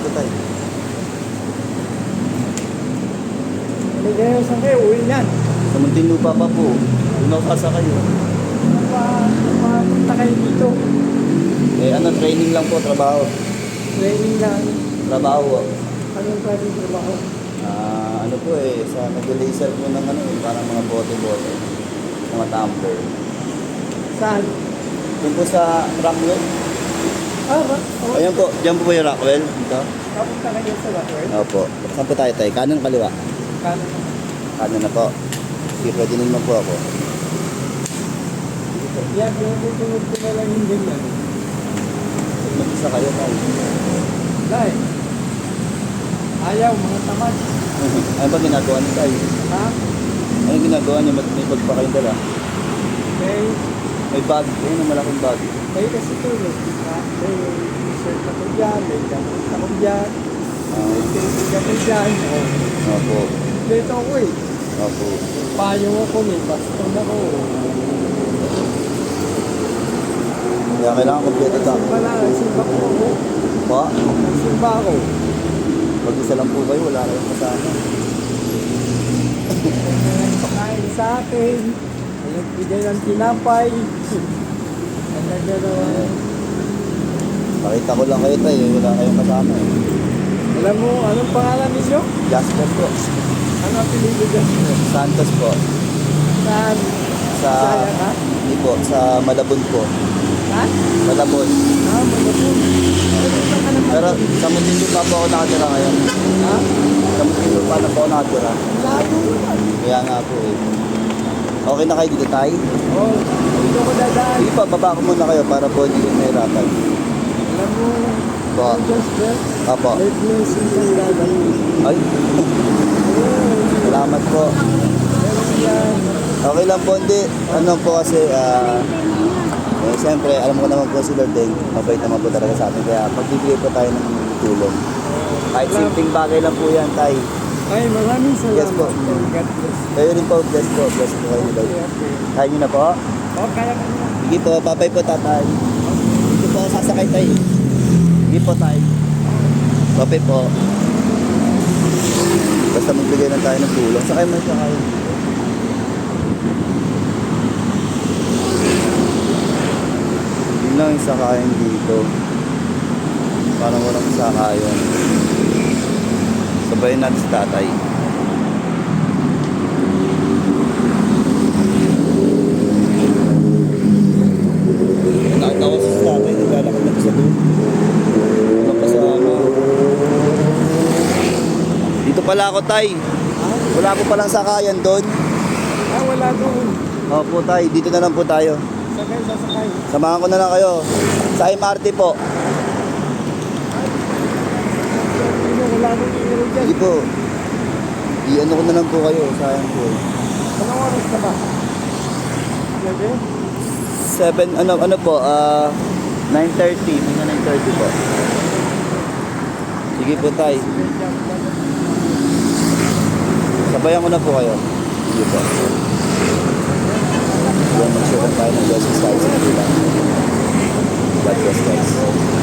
po tayo. Hindi kayo sa kayo, uwi yan. Sa Muntinlupa pa po. Doon ako sasakay. oh. Napapunta kayo dito. Eh ano, training lang po, trabaho. Training lang. Trabaho. oh. Anong pwede trabaho? Ah, ano po eh, sa nag-laser po ng ano, eh, parang mga bote-bote. Mga tumbler. Saan? Doon po sa Rockwell. Ah, ba? Oh, Ayan po, dyan po po yung Rockwell. Dito. Kapunta kayo sa Rockwell? Opo. Saan po tayo tayo? Kanan kaliwa? Kano? Kanan na po. Sige, pwede naman po ako. Yan, yung tutunod ko na lang yung ganyan. Mag-isa kayo tayo. Dahil, ayaw, mga tamad. ano ba ginagawa niyo tayo? Ha? Ano ginagawa niyo? May bag pa kayong dala? May, May bag. Ayun, ang malaking bag. may kasi tulog. May t-shirt ako dyan, may gamit ako dyan, may tubig ako dyan. Opo. dito ako eh. Opo. Payong ako, may baston ako. Kaya kailangan kompleto ta. Wala, simba ko ako. Pa, Simba ako. mag-isa lang po kayo. Wala kayong kasama. Pakain sa akin. Nagbigay ng tinapay. Nagdalawa. Pakita ko lang kayo tayo. Wala kayong kasama eh. Alam mo, anong pangalan ninyo? Jasper po. Ano ang pinili dyan? Santos po. Saan? Sa, Saya ka? hindi po, sa Malabon po. Ha? Malabon. Ah, naman? Pero sa Muntinlupa po ako nakatira ngayon. Ha? Sa Muntinlupa na po ako nakatira. Lago. Kaya nga po eh. Okay na kayo dito tayo? Oh, dito ko dadaan. Sige pa, baba ko muna kayo para po hindi kayo mahirapan. Alam mo, Po. ang Jasper, Apo. may blessing kang gagawin. Ay, salamat po. Okay lang po, hindi. Ano po kasi, ah, eh, siyempre, alam ko naman po si Lord eh, mabait naman po talaga sa atin. Kaya pagbibigay po tayo ng tulong. Kahit simpleng bagay lang po yan, tay. Ay, maraming salamat. Yes po. And God bless. Kayo rin po, bless po, bless po kayo. Okay, okay. Kaya nyo na po. Oh, kaya ka na. Sige po, papay po tatay. Sige po, sasakay tayo. Sige po tay. Papay po. Basta magbigay na tayo ng tulong. Sakay mo siya kayo. Yun lang yung sakayan dito. Parang walang sakayan. Sabayin natin si tatay. Nakatawa si tatay, naglalakad na sa doon. Walang kasama. Dito pala ako, tay. Wala po palang sakayan doon. Ah, wala doon. Opo, tay. Dito na lang po tayo. Sakay, sasakay. Samahan ko na lang kayo. Sa MRT po. Ano, wala doon yung dyan. Sige po. I-ano ko na lang po kayo. Sayang po. Anong oras ka ba? Gabi? 7, ano, ano po, ah, 9.30. Mga 9.30 po. Sige po, tay. Sabayan ko na po kayo. Sige po. Yan, mag-share tayo ng sa kanila. God bless guys.